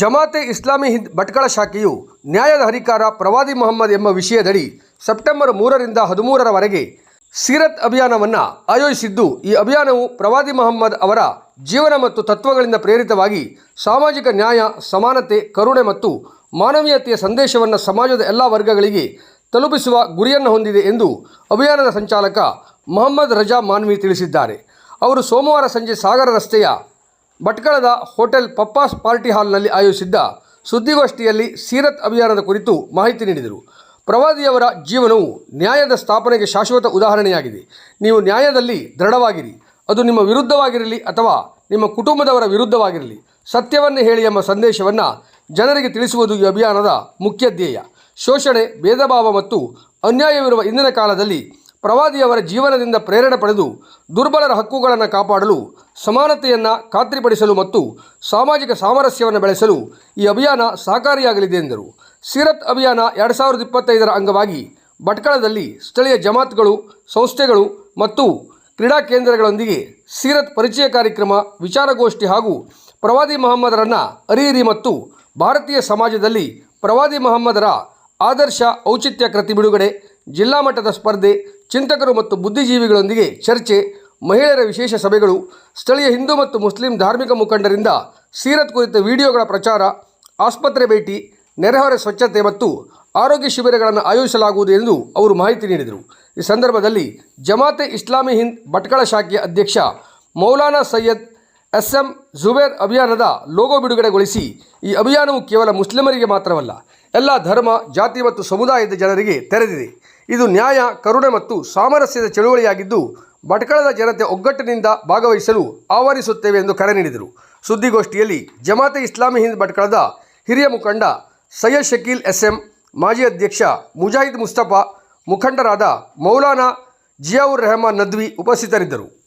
ಜಮಾತೆ ಇಸ್ಲಾಮಿ ಹಿಂದ್ ಭಟ್ಕಳ ಶಾಖೆಯು ನ್ಯಾಯದ ಹರಿಕಾರ ಪ್ರವಾದಿ ಮೊಹಮ್ಮದ್ ಎಂಬ ವಿಷಯದಡಿ ಸೆಪ್ಟೆಂಬರ್ ಮೂರರಿಂದ ಹದಿಮೂರರವರೆಗೆ ಸೀರತ್ ಅಭಿಯಾನವನ್ನು ಆಯೋಜಿಸಿದ್ದು, ಈ ಅಭಿಯಾನವು ಪ್ರವಾದಿ ಮೊಹಮ್ಮದ್ ಅವರ ಜೀವನ ಮತ್ತು ತತ್ವಗಳಿಂದ ಪ್ರೇರಿತವಾಗಿ ಸಾಮಾಜಿಕ ನ್ಯಾಯ, ಸಮಾನತೆ, ಕರುಣೆ ಮತ್ತು ಮಾನವೀಯತೆಯ ಸಂದೇಶವನ್ನು ಸಮಾಜದ ಎಲ್ಲ ವರ್ಗಗಳಿಗೆ ತಲುಪಿಸುವ ಗುರಿಯನ್ನು ಹೊಂದಿದೆ ಎಂದು ಅಭಿಯಾನದ ಸಂಚಾಲಕ ಮೊಹಮ್ಮದ್ ರಜಾ ಮಾನ್ವಿ ತಿಳಿಸಿದ್ದಾರೆ. ಅವರು ಸೋಮವಾರ ಸಂಜೆ ಸಾಗರ ರಸ್ತೆಯ ಭಟ್ಕಳದ ಹೋಟೆಲ್ ಪಪ್ಪಾಸ್ ಪಾರ್ಟಿ ಹಾಲ್ನಲ್ಲಿ ಆಯೋಜಿಸಿದ್ದ ಸುದ್ದಿಗೋಷ್ಠಿಯಲ್ಲಿ ಸೀರತ್ ಅಭಿಯಾನದ ಕುರಿತು ಮಾಹಿತಿ ನೀಡಿದರು. ಪ್ರವಾದಿಯವರ ಜೀವನವು ನ್ಯಾಯದ ಸ್ಥಾಪನೆಗೆ ಶಾಶ್ವತ ಉದಾಹರಣೆಯಾಗಿದೆ. ನೀವು ನ್ಯಾಯದಲ್ಲಿ ದೃಢವಾಗಿರಿ. ಅದು ನಿಮ್ಮ ವಿರುದ್ಧವಾಗಿರಲಿ ಅಥವಾ ನಿಮ್ಮ ಕುಟುಂಬದವರ ವಿರುದ್ಧವಾಗಿರಲಿ. ಸತ್ಯವನ್ನೇ ಹೇಳಿ ಎಂಬ ಸಂದೇಶವನ್ನು ಜನರಿಗೆ ತಿಳಿಸುವುದು ಈ ಅಭಿಯಾನದ ಮುಖ್ಯ ಧ್ಯೇಯ. ಶೋಷಣೆ, ಭೇದಭಾವ ಮತ್ತು ಅನ್ಯಾಯವಿರುವ ಇಂದಿನ ಕಾಲದಲ್ಲಿ ಪ್ರವಾದಿಯವರ ಜೀವನದಿಂದ ಪ್ರೇರಣೆ ಪಡೆದು ದುರ್ಬಲರ ಹಕ್ಕುಗಳನ್ನು ಕಾಪಾಡಲು, ಸಮಾನತೆಯನ್ನು ಖಾತ್ರಿಪಡಿಸಲು ಮತ್ತು ಸಾಮಾಜಿಕ ಸಾಮರಸ್ಯವನ್ನು ಬೆಳೆಸಲು ಈ ಅಭಿಯಾನ ಸಹಕಾರಿಯಾಗಲಿದೆ ಎಂದರು. ಸೀರತ್ ಅಭಿಯಾನ ಎರಡು ಸಾವಿರದ ಇಪ್ಪತ್ತೈದರ ಅಂಗವಾಗಿ ಭಟ್ಕಳದಲ್ಲಿ ಸ್ಥಳೀಯ ಜಮಾತ್ಗಳು, ಸಂಸ್ಥೆಗಳು ಮತ್ತು ಕ್ರೀಡಾ ಕೇಂದ್ರಗಳೊಂದಿಗೆ ಸಿರತ್ ಪರಿಚಯ ಕಾರ್ಯಕ್ರಮ, ವಿಚಾರಗೋಷ್ಠಿ ಹಾಗೂ ಪ್ರವಾದಿ ಮೊಹಮ್ಮದರನ್ನು ಅರಿಯಿರಿ ಮತ್ತು ಭಾರತೀಯ ಸಮಾಜದಲ್ಲಿ ಪ್ರವಾದಿ ಮೊಹಮ್ಮದರ ಆದರ್ಶ ಔಚಿತ್ಯ ಕೃತಿ ಬಿಡುಗಡೆ ಜಿಲ್ಲಾ ಮಟ್ಟದ ಸ್ಪರ್ಧೆ, ಚಿಂತಕರು ಮತ್ತು ಬುದ್ಧಿಜೀವಿಗಳೊಂದಿಗೆ ಚರ್ಚೆ, ಮಹಿಳೆಯರ ವಿಶೇಷ ಸಭೆಗಳು, ಸ್ಥಳೀಯ ಹಿಂದೂ ಮತ್ತು ಮುಸ್ಲಿಂ ಧಾರ್ಮಿಕ ಮುಖಂಡರಿಂದ ಸೀರತ್ ಕುರಿತ ವಿಡಿಯೋಗಳ ಪ್ರಚಾರ, ಆಸ್ಪತ್ರೆ ಭೇಟಿ, ನೆರೆಹೊರೆ ಸ್ವಚ್ಛತೆ ಮತ್ತು ಆರೋಗ್ಯ ಶಿಬಿರಗಳನ್ನು ಆಯೋಜಿಸಲಾಗುವುದು ಎಂದು ಅವರು ಮಾಹಿತಿ ನೀಡಿದರು. ಈ ಸಂದರ್ಭದಲ್ಲಿ ಜಮಾತೆ ಇಸ್ಲಾಮಿ ಹಿಂದ್ ಭಟ್ಕಳ ಶಾಖೆಯ ಅಧ್ಯಕ್ಷ ಮೌಲಾನಾ ಸೈಯದ್ ಎಸ್ ಎಂ ಜುಬೇರ್ ಅಭಿಯಾನದ ಲೋಗೋ ಬಿಡುಗಡೆಗೊಳಿಸಿ, ಈ ಅಭಿಯಾನವು ಕೇವಲ ಮುಸ್ಲಿಮರಿಗೆ ಮಾತ್ರವಲ್ಲ, ಎಲ್ಲ ಧರ್ಮ, ಜಾತಿ ಮತ್ತು ಸಮುದಾಯದ ಜನರಿಗೆ ತೆರೆದಿದೆ. ಇದು ನ್ಯಾಯ, ಕರುಣೆ ಮತ್ತು ಸಾಮರಸ್ಯದ ಚಳುವಳಿಯಾಗಿದ್ದು, ಭಟ್ಕಳದ ಜನತೆ ಒಗ್ಗಟ್ಟಿನಿಂದ ಭಾಗವಹಿಸಲು ಆಹ್ವಾನಿಸುತ್ತೇವೆ ಎಂದು ಕರೆ ನೀಡಿದರು. ಸುದ್ದಿಗೋಷ್ಠಿಯಲ್ಲಿ ಜಮಾತೆ ಇಸ್ಲಾಮಿ ಹಿಂದ್ ಭಟ್ಕಳದ ಹಿರಿಯ ಮುಖಂಡ ಸೈಯದ್ ಶಕೀಲ್ ಎಸ್ ಎಂ ಮಾಜಿ ಅಧ್ಯಕ್ಷ ಮುಜಾಹಿದ್ ಮುಸ್ತಫಾ, ಮುಖಂಡರಾದ ಮೌಲಾನಾ ಜಿಯಾವುರ್ ರೆಹಮಾನ್ ನದ್ವಿ ಉಪಸ್ಥಿತರಿದ್ದರು.